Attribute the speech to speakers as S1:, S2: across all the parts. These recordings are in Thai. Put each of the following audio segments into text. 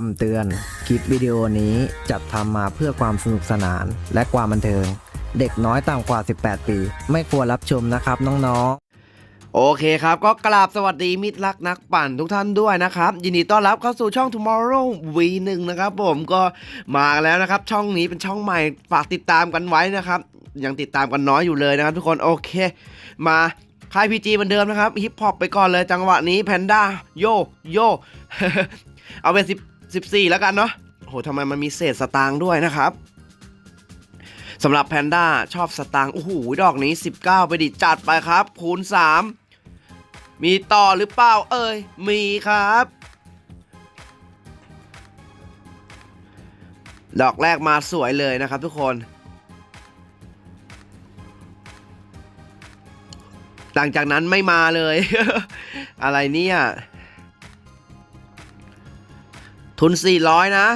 S1: คำเตือน คลิปวิดีโอนี้จัดทำมาเพื่อความสนุกสนานและความบันเทิง เด็กน้อยต่ำกว่า 18 ปี ไม่ควรรับชมนะครับน้องๆ
S2: โอเคครับก็กราบสวัสดีมิตรรักนักปั่นทุกท่านด้วยนะครับ ยินดีต้อนรับเข้าสู่ช่อง Tomorrow V1 นะครับผมก็มาแล้วนะครับ ช่องนี้เป็นช่องใหม่ฝากติดตามกันไว้นะครับ ยังติดตามกันน้อยอยู่เลยนะครับ ทุกคนโอเค มาค่ายพีจีเหมือนเดิมนะครับฮิปฮอปไปก่อนเลยจังหวะนี้แพนด้าโยโยเอาเป็น10 14 แล้วกันเนาะโหทำไมมันมีเศษสตางค์ด้วยนะครับสำหรับแพนด้าชอบสตางค์โอ้โหดอกนี้ 19 ไปดิจัดไปครับ คูณ 3 มีต่อหรือเปล่า เอ่ยมีครับ ดอกแรกมาสวยเลยนะครับทุกคน หลังจากนั้นไม่มาเลย อะไรเนี่ย ทุน 400 นะ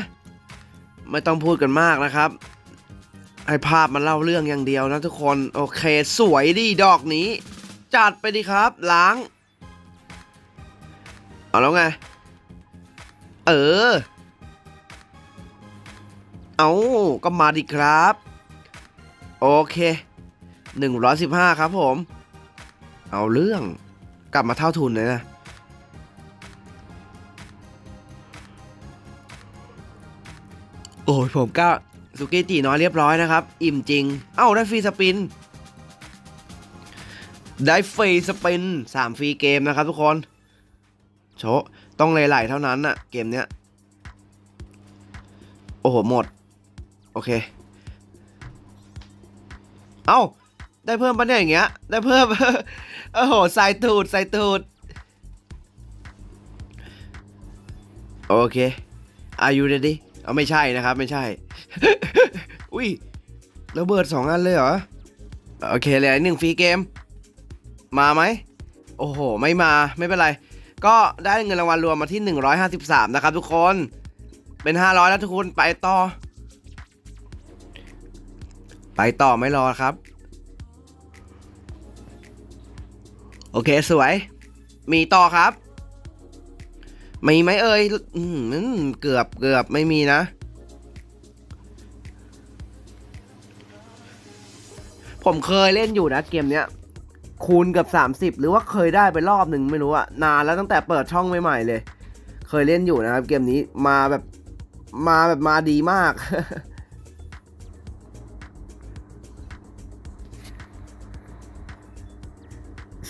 S2: ไม่ต้องพูดกันมากนะครับ ให้ภาพมันเล่าเรื่องอย่างเดียวนะทุกคน โอเค สวยดีดอกนี้ จัดไปดีครับ ล้าง เอาแล้วไง เออ เอาก็มาดิครับ โอเค 115 ครับผม เอาเรื่อง กลับมาเท่าทุนเลยนะ อ้ยผมก็สุกี้ตีน้อยเรียบร้อยนะครับ อิ่มจริง เอ้าได้ฟรีสปิน ได้ฟรีสปินสามฟรีเกมนะครับทุกคน โชต้องไหลๆเท่านั้นน่ะเกมเนี้ย โอ้โห หมด โอเค เอ้า ได้เพิ่มปะเนี่ยอย่างเงี้ย ได้เพิ่ม โอ้โหใส่ตูดใส่ตูด โอเค Are you ready เอาไม่ใช่นะครับ ไม่ใช่ อุ้ยระเบิดสองอันเลยเหรอ โอเคเลยหนึ่งฟรีเกม มาไหม โอ้โห ไม่มาไม่เป็นไร ก็ได้เงินรางวัลรวมมาที่ 153 นะครับทุกคน เป็น 500 แล้วทุกคนไปต่อ ไปต่อไม่รอครับ โอเคสวย มีต่อครับ มีไหมเอ่ยอืมเกือบเกือบไม่มีนะ ผมเคยเล่นอยู่นะเกมเนี้ย คูณกับ 30 หรือว่าเคยได้ไปรอบหนึ่งไม่รู้อะนานแล้วตั้งแต่เปิดช่องใหม่ๆเลย เคยเล่นอยู่นะครับ เกมนี้มาแบบมาแบบมาดีมาก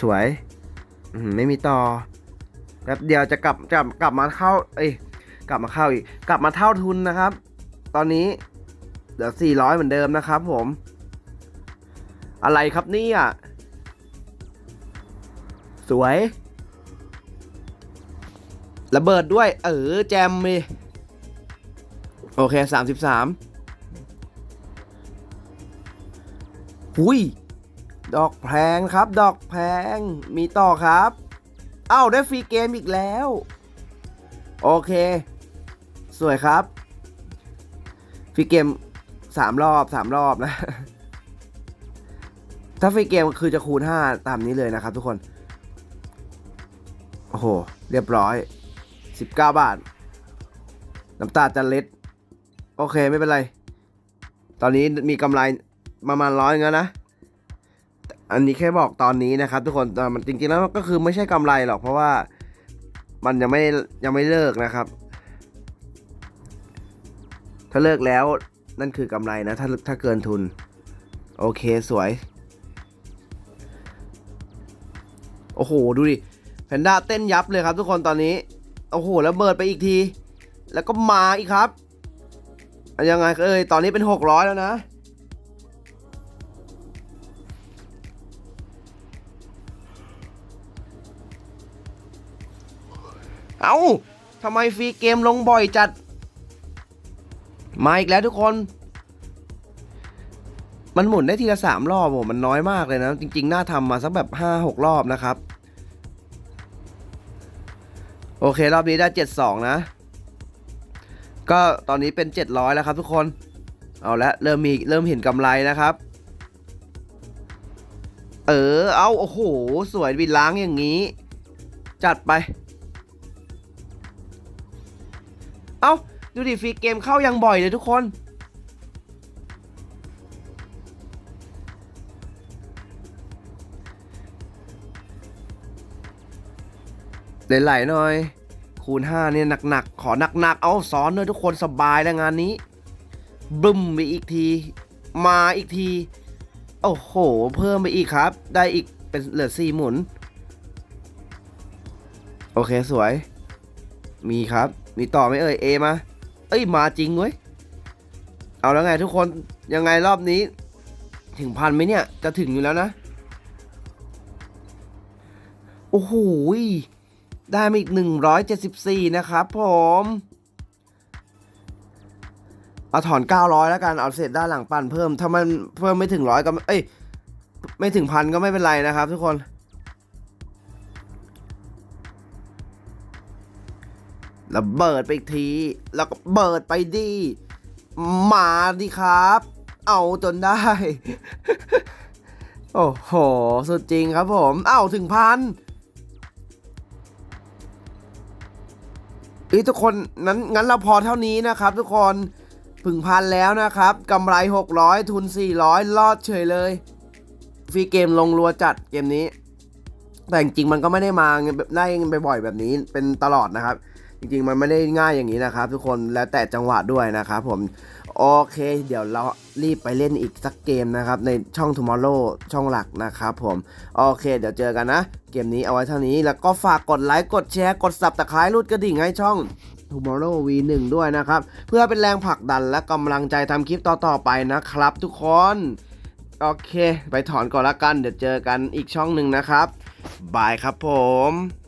S2: สวย ไม่มีต่อ แป๊บเดียวจะกลับจะกลับมาเข้า เอ้ยกลับมาเข้าอีก กลับมาเท่าทุนนะครับ ตอนนี้เหลือ400 เหมือนเดิมนะครับผม อะไรครับเนี่ยสวย ระเบิดด้วย เออแจมมีโอเค 33หุยดอกแพงครับ ดอกแพงมีต่อครับ อ้าได้ฟรีเกมอีกแล้ว โอเค สวยครับ ฟรีเกมสามรอบสามรอบนะ ถ้าฟรีเกมคือจะคูณ 5 ตามนี้เลยนะครับทุกคน โอ้โห เรียบร้อย 19 บาท น้ำตาจะเล็ด โอเคไม่เป็นไร ตอนนี้มีกำไรประมาณร้อยเงั้นนะ อันนี้แค่บอกตอนนี้นะครับทุกคนแต่มันจริงๆแล้วก็คือไม่ใช่กำไรหรอกเพราะว่ามันยังไม่ยังไม่เลิกนะครับ ถ้าเลิกแล้วนั่นคือกำไรนะถ้าถ้าเกินทุน โอเคสวย โอ้โหดูดิแพนด้าเต้นยับเลยครับทุกคนตอนนี้ โอ้โหแล้วเบิดไปอีกที แล้วก็มาอีกครับยังไงเอ้ยตอนนี้เป็น 600 แล้วนะ เอา้าทำไมฟรีเกมลงบ่อยจัด มาอีกแล้วทุกคน มันหมุนได้ทีละสามรอบโหมันน้อยมากเลยนะ จริงๆ น่าทำมาสักแบบห้าหกรอบนะครับ โอเค รอบนี้ได้เจ็ดสองนะ ก็ตอนนี้เป็นเจ็ดร้อยแล้วครับทุกคน เอาละเริ่มมีเริ่มเห็นกำไรนะครับ เออ เอาโอ้โห สวยวินล้างอย่างนี้ จัดไป เอ้า ดูดิฟรีเกมเข้ายังบ่อยเลยทุกคน ไหลๆหน่อย คูณ 5 เนี่ยหนักๆ ขอหนักๆ เอาซ้อนด้วยทุกคนสบายแล้วงานนี้ บึ้มไปอีกที มาอีกที โอ้โห เพิ่มไปอีกครับ ได้อีกเป็นเหลือสี่หมุน โอเคสวย มีครับ มีต่อไหมเอ่ยเอมาเอ้ยมาจริงเว้ยเอาแล้วไงทุกคนยังไงรอบนี้ ถึงพันไหมเนี่ย จะถึงอยู่แล้วนะ โอ้โหได้มาอีก 174 นะครับผมเอาถอน 900 แล้วกัน เอาเศษด้านหลังปั่นเพิ่ม ถ้ามันเพิ่มไม่ถึงร้อยก็ เอ้ย ไม่ถึงพันก็ไม่เป็นไรนะครับทุกคน แล้วเบิดไปอีกที แล้วก็เบิดไปดีมาดิครับ เอาจนได้ โอ้โห สุดจริงครับผม เอ้าถึงพันอ้ยทุกคนนั้นงั้นเราพอเท่านี้นะครับทุกคนถึงพันแล้วนะครับกำไร 600 ทุน 400 รอดเฉยเลย ฟรีเกมลงรัวจัดเกมนี้ แต่จริงๆมันก็ไม่ได้มาได้บ่อยแบบนี้เป็นตลอดนะครับ จริงๆ มันไม่ได้ง่ายอย่างนี้นะครับ ทุกคนแล้วแต่จังหวะด้วยนะครับผมโอเค เดี๋ยวเรารีบไปเล่นอีกสักเกมนะครับ ในช่อง Tomorrow ช่องหลักนะครับผม โอเค เดี๋ยวเจอกันนะ เกมนี้เอาไว้เท่านี้แล้วก็ฝากกดไลค์ กดแชร์ กดสับตะไคร้รูดกระดิ่งให้ช่อง Tomorrow V1 ด้วยนะครับ เพื่อเป็นแรงผลักดันและกำลังใจทำคลิปต่อๆไปนะครับ ทุกคน โอเค ไปถอนก่อนละกัน เดี๋ยวเจอกันอีกช่องหนึ่งนะครับบายครับผม